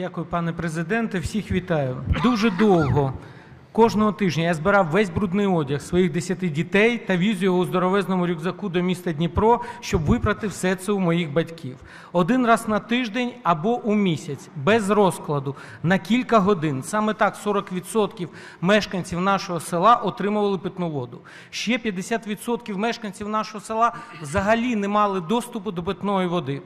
Дякую, пане президенте. Всіх вітаю. Дуже довго. Кожного тижня я збирав весь брудний одяг своїх 10 дітей та віз його у здоровезному рюкзаку до міста Дніпро, щоб випрати все це у моїх батьків. Один раз на тиждень або у місяць, без розкладу, на кілька годин. Саме так 40% мешканців нашого села отримували питну воду. Ще 50% мешканців нашого села взагалі не мали доступу до питної води.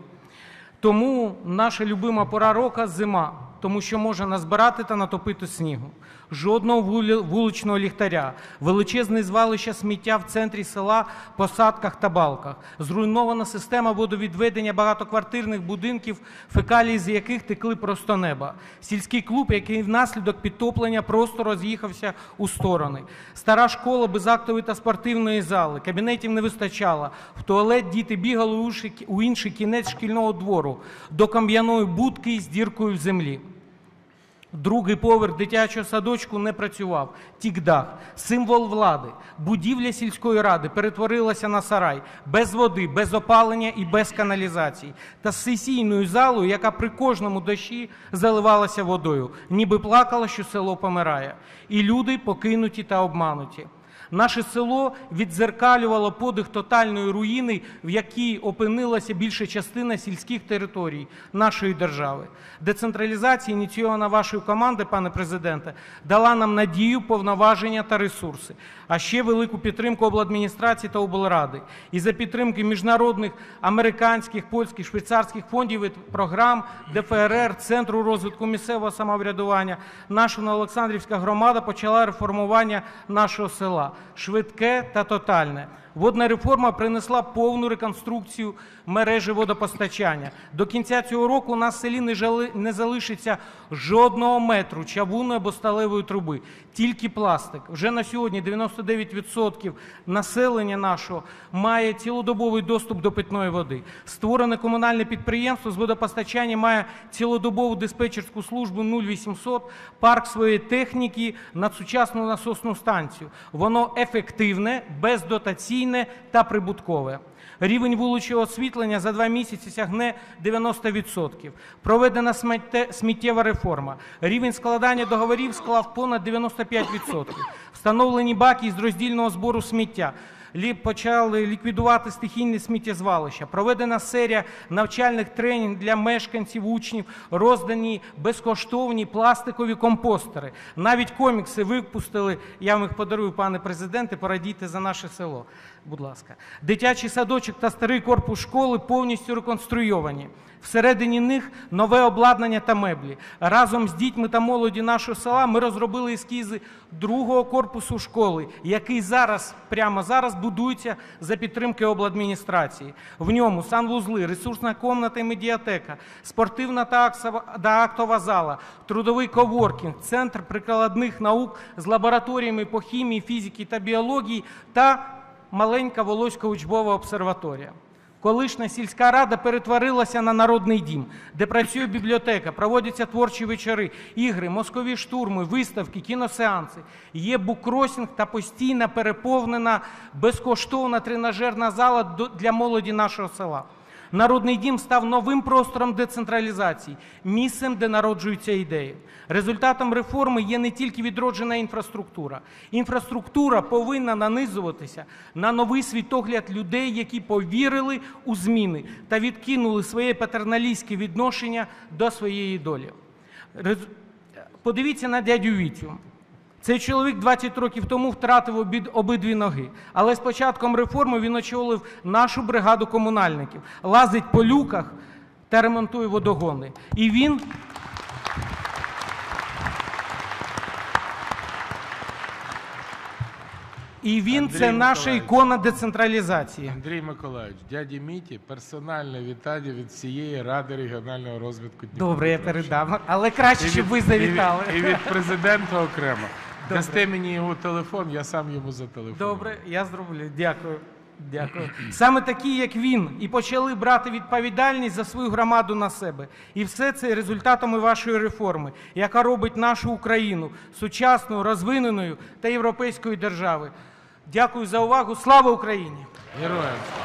Тому наша любима пора року – зима, тому що може назбирати та натопити снігу. Жодного вуличного ліхтаря, величезне звалище сміття в центрі села, посадках та балках, зруйнована система водовідведення багатоквартирних будинків, фекалії з яких текли просто неба. Сільський клуб, який внаслідок підтоплення просто роз'їхався у сторони. Стара школа без актової та спортивної зали, кабінетів не вистачало. В туалет діти бігали у інший кінець шкільного двору, до кам'яної будки з діркою в землі. Другий поверх дитячого садочку не працював. Тік дах, символ влади. Будівля сільської ради перетворилася на сарай без води, без опалення і без каналізації. Та з сесійною залою, яка при кожному дощі заливалася водою, ніби плакала, що село помирає. І люди покинуті та обмануті. Наше село віддзеркалювало подих тотальної руїни, в якій опинилася більша частина сільських територій нашої держави. Децентралізація, ініційована вашою командою, пане президенте, дала нам надію, повноваження та ресурси, а ще велику підтримку обладміністрації та облради. І за підтримки міжнародних американських, польських, швейцарських фондів і програм ДФРР, Центру розвитку місцевого самоврядування, наша Олександрівська громада почала реформування нашого села швидке та тотальне. Водна реформа принесла повну реконструкцію мережі водопостачання. До кінця цього року в селі не, жали, не залишиться жодного метру чавунної або сталевої труби, тільки пластик. Вже на сьогодні 99% населення нашого має цілодобовий доступ до питної води. Створене комунальне підприємство з водопостачання має цілодобову диспетчерську службу 0800, парк своєї техніки, надсучасну насосну станцію. Воно ефективне, бездотаційне та прибуткове. Рівень вуличного освітлення за два місяці сягне 90%. Проведена сміттєва реформа. Рівень складання договорів склав понад 95%. Встановлені баки з роздільного збору сміття. Лі- Почали ліквідувати стихійне сміттєзвалища. Проведена серія навчальних тренінгів для мешканців, учнів, роздані безкоштовні пластикові компостери. Навіть комікси випустили. Я вам їх подарую, пане президенте, порадійте за наше село. Будь ласка. Дитячий садочок та старий корпус школи повністю реконструйовані. Всередині них нове обладнання та меблі. Разом з дітьми та молоді нашого села ми розробили ескізи другого корпусу школи, який зараз, прямо зараз, будується за підтримки обладміністрації. В ньому санвузли, ресурсна комната і медіатека, спортивна та актова зала, трудовий коворкінг, центр прикладних наук з лабораторіями по хімії, фізики та біології та маленька Волоська учбова обсерваторія. Колишня сільська рада перетворилася на народний дім, де працює бібліотека, проводяться творчі вечори, ігри, мозкові штурми, виставки, кіносеанси. Є букросінг та постійна переповнена безкоштовна тренажерна зала для молоді нашого села. Народний дім став новим простором децентралізації, місцем, де народжуються ідеї. Результатом реформи є не тільки відроджена інфраструктура. Інфраструктура повинна нанизуватися на новий світогляд людей, які повірили у зміни та відкинули своє патерналістське відношення до своєї долі. Подивіться на дядю Вітю. Цей чоловік 20 років тому втратив обидві ноги. Але з початком реформи він очолив нашу бригаду комунальників, лазить по люках та ремонтує водогони. І він І він Андрій це наша ікона децентралізації. Андрій Миколаївич, дяді Міті, персональне вітання від всієї Ради регіонального розвитку Добре, я передам. Але краще, щоб ви завітали. І від, і від президента окремо. Дасте мені його телефон, я сам йому зателефоную. Добре, я зроблю. Дякую. Дякую. Саме такі, як він, і почали брати відповідальність за свою громаду на себе. І все це результатами вашої реформи, яка робить нашу Україну сучасною, розвиненою та європейською державою. Дякую за увагу. Слава Україні! Героям. слава.